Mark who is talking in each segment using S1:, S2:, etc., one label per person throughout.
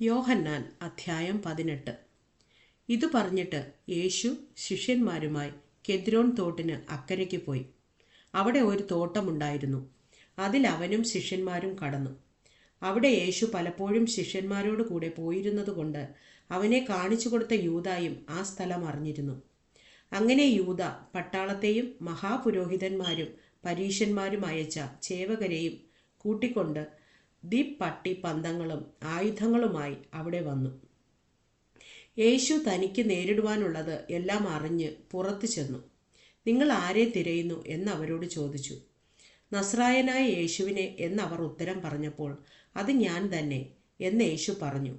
S1: യോഹന്നാൻ അധ്യായം പതിനെട്ട്. ഇത് പറഞ്ഞിട്ട് യേശു ശിഷ്യന്മാരുമായി കെദ്രോൻ തോട്ടിന് അക്കരയ്ക്ക് പോയി. അവിടെ ഒരു തോട്ടമുണ്ടായിരുന്നു. അതിൽ അവനും ശിഷ്യന്മാരും കടന്നു. അവിടെ യേശു പലപ്പോഴും ശിഷ്യന്മാരോട് കൂടെ പോയിരുന്നതുകൊണ്ട് അവനെ കാണിച്ചു കൊടുത്ത യൂതായും ആ സ്ഥലം അറിഞ്ഞിരുന്നു. അങ്ങനെ യൂത പട്ടാളത്തെയും മഹാപുരോഹിതന്മാരും പരീശന്മാരും അയച്ച ചേവകരെയും കൂട്ടിക്കൊണ്ട് ദിപ്പട്ടി പന്തങ്ങളും ആയുധങ്ങളുമായി അവിടെ വന്നു. യേശു തനിക്ക് നേരിടുവാനുള്ളത് എല്ലാം അറിഞ്ഞ് പുറത്തു ചെന്നു. നിങ്ങൾ ആരെ തിരയുന്നു? എന്ന് അവരോട് ചോദിച്ചു. നസ്രായനായ യേശുവിനെ എന്നവർ ഉത്തരം പറഞ്ഞപ്പോൾ അത് ഞാൻ തന്നെ എന്ന് യേശു പറഞ്ഞു.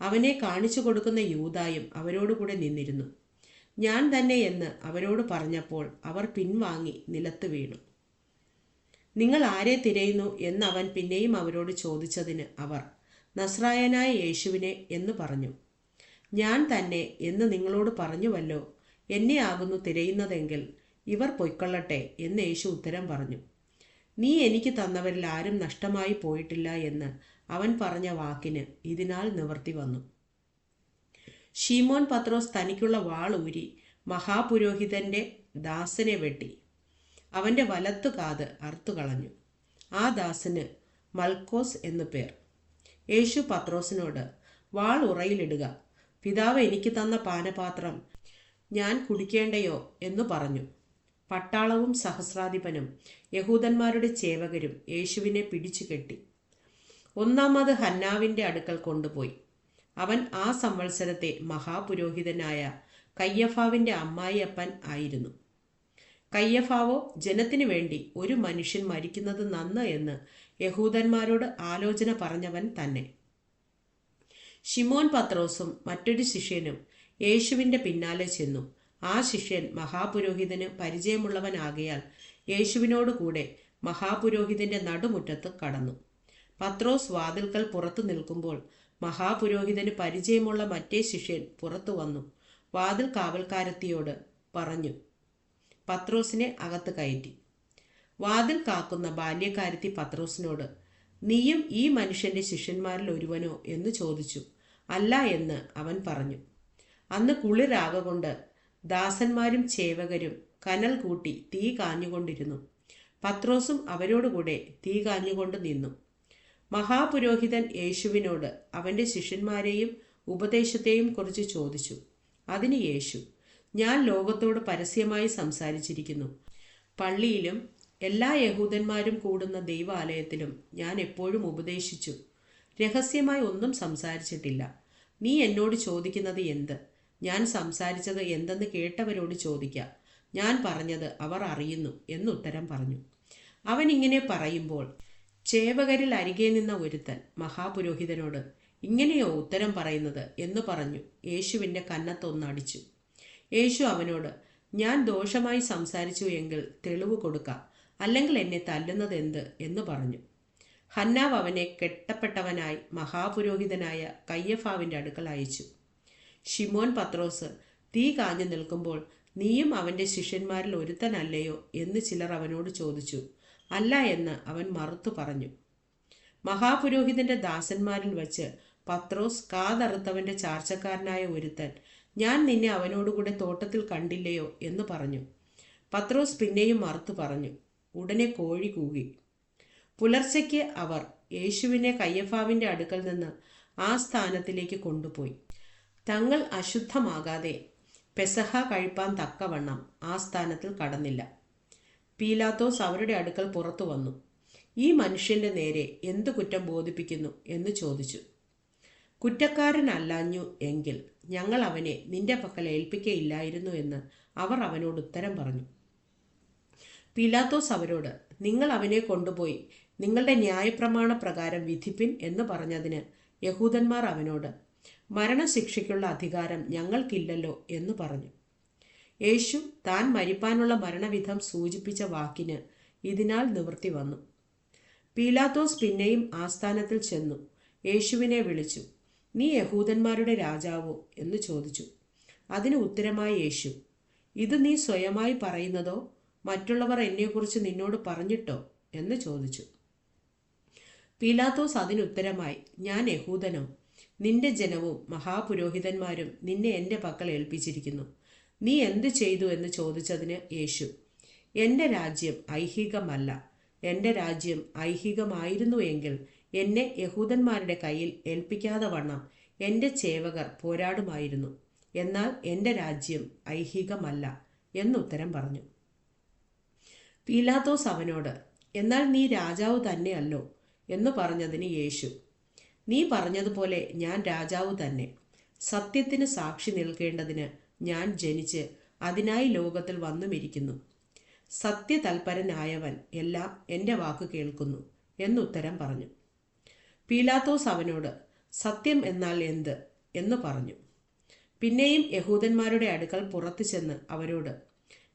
S1: അവനെ കാണിച്ചു കൊടുക്കുന്ന യൂതായും അവരോടുകൂടെ നിന്നിരുന്നു. ഞാൻ തന്നെ എന്ന് അവരോട് പറഞ്ഞപ്പോൾ അവർ പിൻവാങ്ങി നിലത്ത് വീണു. നിങ്ങൾ ആരെ തിരയുന്നു അവൻ പിന്നെയും അവരോട് ചോദിച്ചതിന് അവർ നസ്രായനായ യേശുവിനെ എന്ന് പറഞ്ഞു. ഞാൻ തന്നെ എന്ന് നിങ്ങളോട് പറഞ്ഞുവല്ലോ എന്നെ ആകുന്നു തിരയുന്നതെങ്കിൽ ഇവർ പൊയ്ക്കൊള്ളട്ടെ എന്ന് യേശു ഉത്തരം പറഞ്ഞു. നീ എനിക്ക് തന്നവരിൽ ആരും നഷ്ടമായി പോയിട്ടില്ല എന്ന് അവൻ പറഞ്ഞ വാക്കിന് ഇതിനാൽ നിവർത്തി വന്നു. ഷീമോൻ പത്രോസ് തനിക്കുള്ള വാൾ ഊരി മഹാപുരോഹിതന്റെ ദാസനെ വെട്ടി. അവന്റെ വലത്തു കാത് അറുത്തു കളഞ്ഞു. ആ ദാസന് മൽക്കോസ് എന്നു പേർ. യേശു പത്രോസിനോട് വാൾ ഉറയിലിടുക. പിതാവ് എനിക്ക് തന്ന പാനപാത്രം ഞാൻ കുടിക്കേണ്ടയോ? എന്നു പറഞ്ഞു. പട്ടാളവും സഹസ്രാധിപനും യഹൂദന്മാരുടെ ചേവകരും യേശുവിനെ പിടിച്ചു കെട്ടി. ഒന്നാമത് ഹന്നാവിന്റെ അടുക്കൽ കൊണ്ടുപോയി. അവൻ ആ സംവത്സരത്തെ മഹാപുരോഹിതനായ കയ്യഫാവിന്റെ അമ്മായിയപ്പൻ ആയിരുന്നു. കയ്യഫാവോ ജനത്തിനു വേണ്ടി ഒരു മനുഷ്യൻ മരിക്കുന്നത് നന്ന് എന്ന് യഹൂദന്മാരോട് ആലോചന പറഞ്ഞവൻ തന്നെ. ഷിമോൻ പത്രോസും മറ്റൊരു ശിഷ്യനും യേശുവിന്റെ പിന്നാലെ ചെന്നു. ആ ശിഷ്യൻ മഹാപുരോഹിതന് പരിചയമുള്ളവനാകയാൽ യേശുവിനോട് കൂടെ മഹാപുരോഹിതന്റെ നടുമുറ്റത്ത് കടന്നു. പത്രോസ് വാതിൽക്കൽ പുറത്തു നിൽക്കുമ്പോൾ മഹാപുരോഹിതന് പരിചയമുള്ള മറ്റേ ശിഷ്യൻ പുറത്തു വന്നു. വാതിൽ കാവൽക്കാരത്തിയോട് പറഞ്ഞു പത്രോസിനെ അകത്ത് കയറ്റി. വാതിൽ കാക്കുന്ന ബാല്യക്കാരത്തി പത്രോസിനോട് നീയും ഈ മനുഷ്യന്റെ ശിഷ്യന്മാരിൽ ഒരുവനോ? എന്ന് ചോദിച്ചു. അല്ല എന്ന് അവൻ പറഞ്ഞു. അന്ന് കുളിരാകൊണ്ട് ദാസന്മാരും ചേവകരും കനൽ കൂട്ടി തീ കാഞ്ഞുകൊണ്ടിരുന്നു. പത്രോസും അവരോടുകൂടെ തീ കാഞ്ഞുകൊണ്ട് നിന്നു. മഹാപുരോഹിതൻ യേശുവിനോട് അവന്റെ ശിഷ്യന്മാരെയും ഉപദേശത്തെയും കുറിച്ച് ചോദിച്ചു. അതിന് യേശു ഞാൻ ലോകത്തോട് പരസ്യമായി സംസാരിച്ചിരിക്കുന്നു. പള്ളിയിലും എല്ലാ യഹൂദന്മാരും കൂടുന്ന ദൈവാലയത്തിലും ഞാൻ എപ്പോഴും ഉപദേശിച്ചു. രഹസ്യമായി ഒന്നും സംസാരിച്ചിട്ടില്ല. നീ എന്നോട് ചോദിക്കുന്നത് എന്ത്? ഞാൻ സംസാരിച്ചത് എന്തെന്ന് കേട്ടവരോട് ചോദിക്കാം. ഞാൻ പറഞ്ഞത് അവർ അറിയുന്നു എന്നുത്തരം പറഞ്ഞു. അവൻ ഇങ്ങനെ പറയുമ്പോൾ ചേവകരിൽ അരികെ നിന്ന ഒരുത്തൻ മഹാപുരോഹിതനോട് ഇങ്ങനെയോ ഉത്തരം പറയുന്നത്? എന്ന് പറഞ്ഞു. യേശുവിന്റെ കന്നത്തൊന്നടിച്ചു യേശു അവനോട് ഞാൻ ദോഷമായി സംസാരിച്ചു എങ്കിൽ തെളിവ് കൊടുക്കാം അല്ലെങ്കിൽ എന്നെ തല്ലുന്നത് എന്ത് എന്ന് പറഞ്ഞു. ഹന്നാവ് അവനെ കെട്ടപ്പെട്ടവനായി മഹാപുരോഹിതനായ കയ്യഫാവിന്റെ അടുക്കൽ അയച്ചു. ഷിമോൻ പത്രോസ് തീ കാഞ്ഞു നിൽക്കുമ്പോൾ നീയും അവന്റെ ശിഷ്യന്മാരിൽ ഒരുത്തനല്ലയോ? എന്ന് ചിലർ അവനോട് ചോദിച്ചു. അല്ല എന്ന് അവൻ മറുത്തു പറഞ്ഞു. മഹാപുരോഹിതന്റെ ദാസന്മാരിൽ വച്ച് പത്രോസ് കാതറുത്തവന്റെ ചാർച്ചക്കാരനായ ഒരുത്തൻ ഞാൻ നിന്നെ അവനോടുകൂടെ തോട്ടത്തിൽ കണ്ടില്ലയോ എന്ന് പറഞ്ഞു. പത്രോസ് പിന്നെയും മറുത്തു പറഞ്ഞു. ഉടനെ കോഴി കൂകി. പുലർച്ചയ്ക്ക് അവർ യേശുവിനെ കയ്യഫാവിന്റെ അടുക്കൽ നിന്ന് ആ സ്ഥാനത്തിലേക്ക് കൊണ്ടുപോയി. തങ്ങൾ അശുദ്ധമാകാതെ പെസഹ കഴിപ്പാൻ തക്കവണ്ണം ആ സ്ഥാനത്തിൽ കടന്നില്ല. പീലാത്തോസ് അവരുടെ അടുക്കൽ പുറത്തു വന്നു. ഈ മനുഷ്യന്റെ നേരെ എന്തു കുറ്റം ബോധിപ്പിക്കുന്നു എന്ന് ചോദിച്ചു. കുറ്റക്കാരനല്ലാഞ്ഞു എങ്കിൽ ഞങ്ങൾ അവനെ നിന്റെ പക്കൽ ഏൽപ്പിക്കയില്ലായിരുന്നു എന്ന് അവർ അവനോട് ഉത്തരം പറഞ്ഞു. പിലാത്തോസ് അവരോട് നിങ്ങൾ അവനെ കൊണ്ടുപോയി നിങ്ങളുടെ ന്യായപ്രമാണ പ്രകാരം വിധിപ്പിൻ എന്ന് പറഞ്ഞതിന് യഹൂദന്മാർ അവനോട് മരണശിക്ഷയ്ക്കുള്ള അധികാരം ഞങ്ങൾക്കില്ലല്ലോ എന്ന് പറഞ്ഞു. യേശു താൻ മരിപ്പാനുള്ള മരണവിധം സൂചിപ്പിച്ച വാക്കിന് ഇതിനാൽ നിവൃത്തി വന്നു. പീലാത്തോസ് പിന്നെയും ആസ്ഥാനത്തിൽ ചെന്നു. യേശുവിനെ വിളിച്ചു നീ യഹൂദന്മാരുടെ രാജാവോ എന്ന് ചോദിച്ചു. അതിന് ഉത്തരമായി യേശു ഇത് നീ സ്വയമായി പറയുന്നതോ? മറ്റുള്ളവർ എന്നെക്കുറിച്ച് നിന്നോട് പറഞ്ഞിട്ടോ? എന്ന് ചോദിച്ചു. പീലാത്തോസ് അതിനുത്തരമായി ഞാൻ യഹൂദനോ? നിന്റെ ജനവും മഹാപുരോഹിതന്മാരും നിന്നെ എന്റെ പക്കൽ ഏൽപ്പിച്ചിരിക്കുന്നു. നീ എന്ത് ചെയ്തു? എന്ന് ചോദിച്ചതിന് യേശു എന്റെ രാജ്യം ഐഹികമല്ല. എന്റെ രാജ്യം ഐഹികമായിരുന്നു എങ്കിൽ എന്നെ യഹൂദന്മാരുടെ കയ്യിൽ ഏൽപ്പിക്കാതെ വണ്ണം എന്റെ ചേവകർ പോരാടുമായിരുന്നു. എന്നാൽ എന്റെ രാജ്യം ഐഹികമല്ല എന്നുത്തരം പറഞ്ഞു. പീലാത്തോസ് അവനോട് എന്നാൽ നീ രാജാവ് തന്നെയല്ലോ എന്ന് പറഞ്ഞതിന് യേശു നീ പറഞ്ഞതുപോലെ ഞാൻ രാജാവ് തന്നെ. സത്യത്തിന് സാക്ഷി നിൽക്കേണ്ടതിന് ഞാൻ ജനിച്ച് അതിനായി ലോകത്തിൽ വന്നുമിരിക്കുന്നു. സത്യതൽപരനായവൻ എല്ലാം എന്റെ വാക്ക് കേൾക്കുന്നു എന്നുത്തരം പറഞ്ഞു. പീലാത്തോസ് അവനോട് സത്യം എന്നാൽ എന്ത് എന്ന് പറഞ്ഞു. പിന്നെയും യഹൂദന്മാരുടെ അടുക്കൽ പുറത്തു ചെന്ന് അവരോട്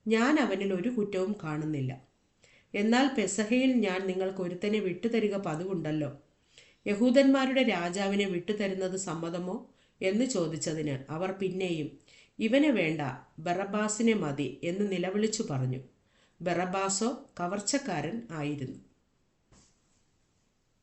S1: ഞാൻ അവനിൽ ഒരു കുറ്റവും കാണുന്നില്ല. എന്നാൽ പെസഹയിൽ ഞാൻ നിങ്ങൾക്ക് ഒരുത്തനെ വിട്ടുതരിക പതിവുണ്ടല്ലോ. യഹൂദന്മാരുടെ രാജാവിനെ വിട്ടുതരുന്നത് സമ്മതമോ എന്ന് ചോദിച്ചതിന് അവർ പിന്നെയും ഇവനെ വേണ്ട ബറബാസിനെ മതി എന്ന് നിലവിളിച്ചു പറഞ്ഞു. ബറബാസോ കവർച്ചക്കാരൻ ആയിരുന്നു.